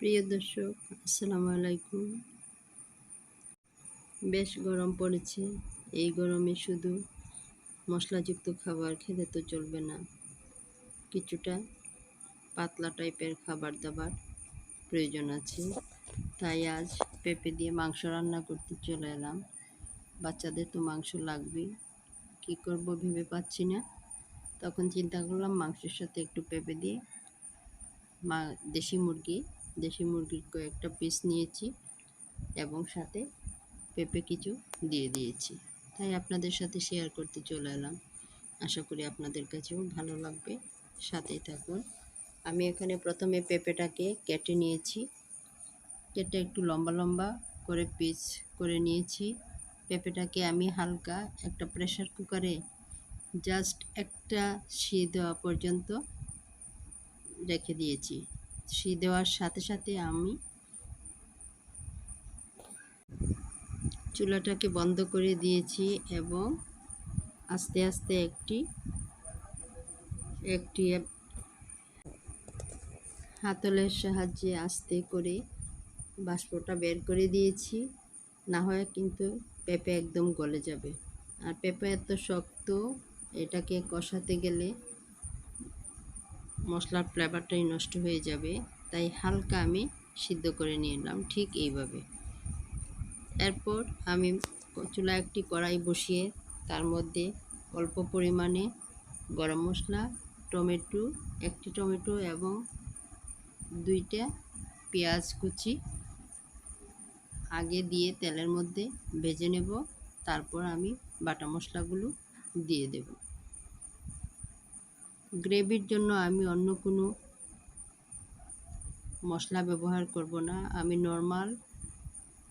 প্রিয় দর্শক, আসসালামু আলাইকুম। বেশ গরম পড়েছে। এই গরমে শুধু মশলাযুক্ত খাবার খেলে তো চলবে না। কিছুটা পাতলা টাইপের খাবার দাবার প্রয়োজন আছে। তাই আজ পেঁপে দিয়ে মাংস রান্না করতে চলে এলাম। বাচ্চাদের তো মাংস লাগবেই কী করব ভেবে পাচ্ছি না। তখন চিন্তা করলাম মাংসের সাথে একটু পেঁপে দিয়ে মা দেশি মুরগি দেশি মুরগির কয়েকটা পিস নিয়েছি এবং সাথে পেঁপে কিছু দিয়ে দিয়েছি। তাই আপনাদের সাথে শেয়ার করতে চলে এলাম। আশা করি আপনাদের কাছেও ভালো লাগবে। সাথেই থাকুন। আমি এখানে প্রথমে পেঁপেটাকে কেটে নিয়েছি। কেটে একটু লম্বা লম্বা করে পিস করে নিয়েছি। পেঁপেটাকে আমি হালকা একটা প্রেশার কুকারে জাস্ট একটা সি দেওয়া পর্যন্ত রেখে দিয়েছি। সি দেওয়ার সাথে সাথে আমি চুলাটাকে বন্ধ করে দিয়েছি এবং আস্তে আস্তে একটি একটি হাতলের সাহায্যে আস্তে করে বাষ্পটা বের করে দিয়েছি। না হয় কিন্তু পেঁপে একদম গলে যাবে। আর পেঁপে এত শক্ত, এটাকে কষাতে গেলে মশলার ফ্লেভারটাই নষ্ট হয়ে যাবে, তাই হালকা আমি সিদ্ধ করে নিয়ে এলাম ঠিক এইভাবে। এরপর আমি চুলা একটি কড়াই বসিয়ে তার মধ্যে অল্প পরিমাণে গরম মশলা, টমেটো, একটি টমেটো এবং দুইটা পেঁয়াজ কুচি আগে দিয়ে তেলের মধ্যে ভেজে নেব, তারপর আমি বাটা মশলাগুলো দিয়ে দেব। গ্রেভির জন্য আমি অন্য কোনো মশলা ব্যবহার করব না। আমি নর্মাল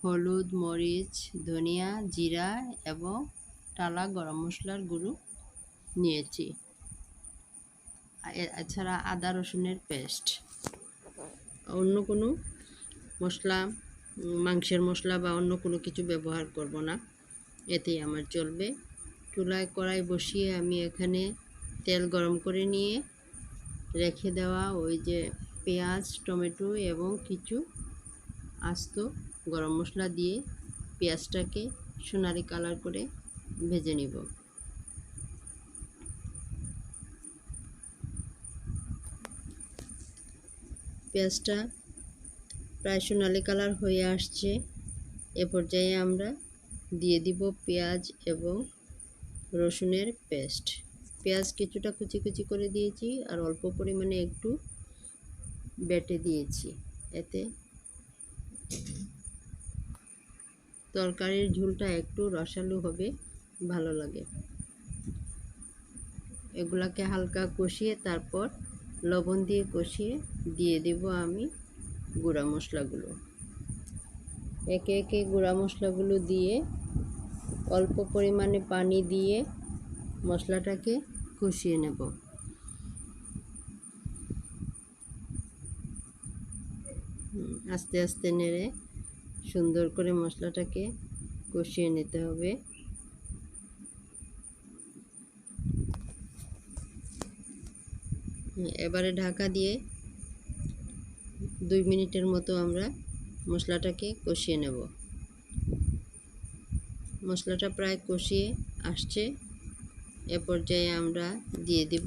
হলুদ, মরিচ, ধনিয়া, জিরা এবং টালা গরম মশলার গুঁড়ো নিয়েছি। এছাড়া আদা রসুনের পেস্ট। অন্য কোনো মশলা, মাংসের মশলা বা অন্য কোনো কিছু ব্যবহার করব না। এতেই আমার চলবে। চুলায় কড়াই বসিয়ে আমি এখানে তেল গরম করে নিয়ে রেখে দেওয়া ওই যে পেঁয়াজ, টমেটো এবং কিছু আস্ত গরম মশলা দিয়ে পেঁয়াজটাকে সোনালি কালার করে ভেজে নিব। পেঁয়াজটা প্রায় সোনালি কালার হয়ে আসছে। এ পর্যায়ে আমরা দিয়ে দিব পেঁয়াজ এবং রসুনের পেস্ট। পেঁয়াজ কিছুটা কুচি কুচি করে দিয়েছি আর অল্প পরিমাণে একটু বেটে দিয়েছি এতে। তরকারির ঝোলটা একটু রসালো হবে, ভালো লাগে। এগুলাকে হালকা কষিয়ে তারপর লবণ দিয়ে কষিয়ে দিয়ে দেব আমি গুঁড়া মশলাগুলো। একে একে গুঁড়া মশলাগুলো দিয়ে অল্প পরিমাণে পানি দিয়ে মশলাটাকে কষিয়ে নেব। আস্তে আস্তে নেড়ে সুন্দর করে মশলাটাকে কষিয়ে নিতে হবে। এবারে ঢাকা দিয়ে দুই মিনিটের মতো আমরা মশলাটাকে কষিয়ে নেব। মশলাটা প্রায় কষিয়ে আসছে। এ পর্যায়ে আমরা দিয়ে দিব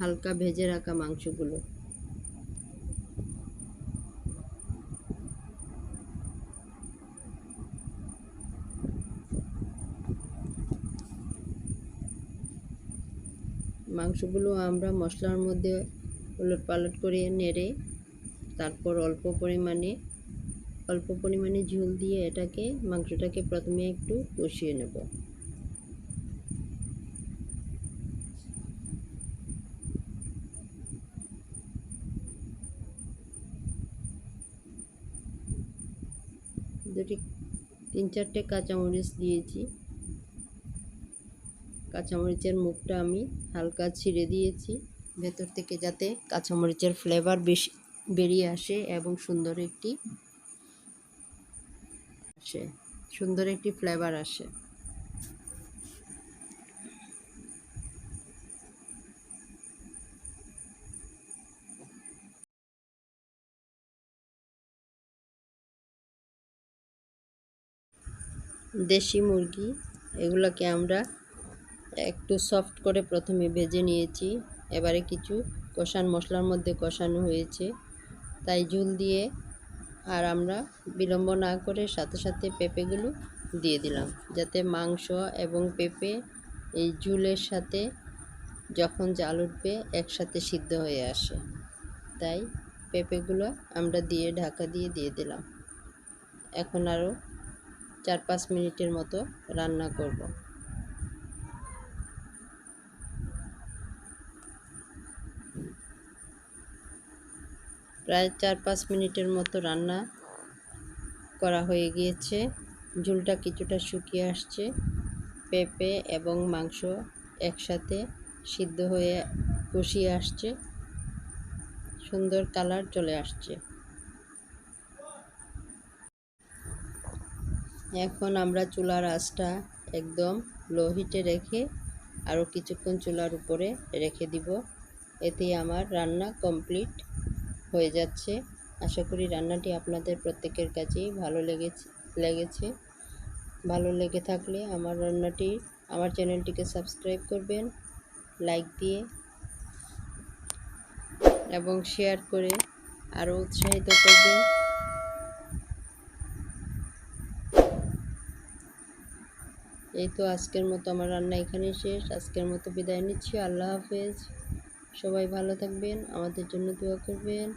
হালকা ভেজে রাখা মাংসগুলো। মাংসগুলো আমরা মশলার মধ্যে উলট পালট করে নেড়ে তারপর অল্প পরিমাণে অল্প পরিমাণে ঝোল দিয়ে এটাকে, মাংসটাকে প্রথমে একটু কষিয়ে নেব। দুটি, তিন চারটে কাঁচামরিচ দিয়েছি। কাঁচামরিচের মুখটা আমি হালকা ছিঁড়ে দিয়েছি। ভেতর থেকে যাতে কাঁচামরিচের ফ্লেভার বেশি বেরিয়ে আসে এবং সুন্দর একটি আসে, সুন্দর একটি ফ্লেভার আসে। দেশি মুরগি, এগুলোকে আমরা একটু সফট করে প্রথমে ভেজে নিয়েছি। এবারে কিছু কষান মশলার মধ্যে কষানো হয়েছে। তাই ঝুল দিয়ে আর আমরা বিলম্ব না করে সাথে সাথে পেঁপেগুলো দিয়ে দিলাম, যাতে মাংস এবং পেঁপে এই ঝুলের সাথে যখন জাল উঠবে একসাথে সিদ্ধ হয়ে আসে। তাই পেঁপেগুলো আমরা দিয়ে ঢাকা দিয়ে দিয়ে দিলাম। এখন আরও চার পাঁচ মিনিটের মতো রান্না করব। প্রায় চার পাঁচ মিনিটের মতো রান্না করা হয়ে গিয়েছে। ঝুলটা কিছুটা শুকিয়ে আসছে। পেঁপে এবং মাংস একসাথে সিদ্ধ হয়ে কষিয়ে আসছে। সুন্দর কালার চলে আসছে। এখন আমরা চুলার আঁচটা একদম লো হিটে রেখে আরও কিছুক্ষণ চুলার উপরে রেখে দিব। এতেই আমার রান্না কমপ্লিট হয়ে যাচ্ছে। আশা করি রান্নাটি আপনাদের প্রত্যেকের কাছেই ভালো লেগেছে লেগেছে। ভালো লেগে থাকলে আমার রান্নাটি, আমার চ্যানেলটিকে সাবস্ক্রাইব করবেন, লাইক দিয়ে এবং শেয়ার করে আরও উৎসাহিত করবেন। এই তো আজকের মতো আমার রান্না এখানেই শেষ। আজকের মতো বিদায় নিচ্ছি। আল্লাহ হাফেজ। সবাই ভালো থাকবেন। আমাদের জন্য দোয়া করবেন।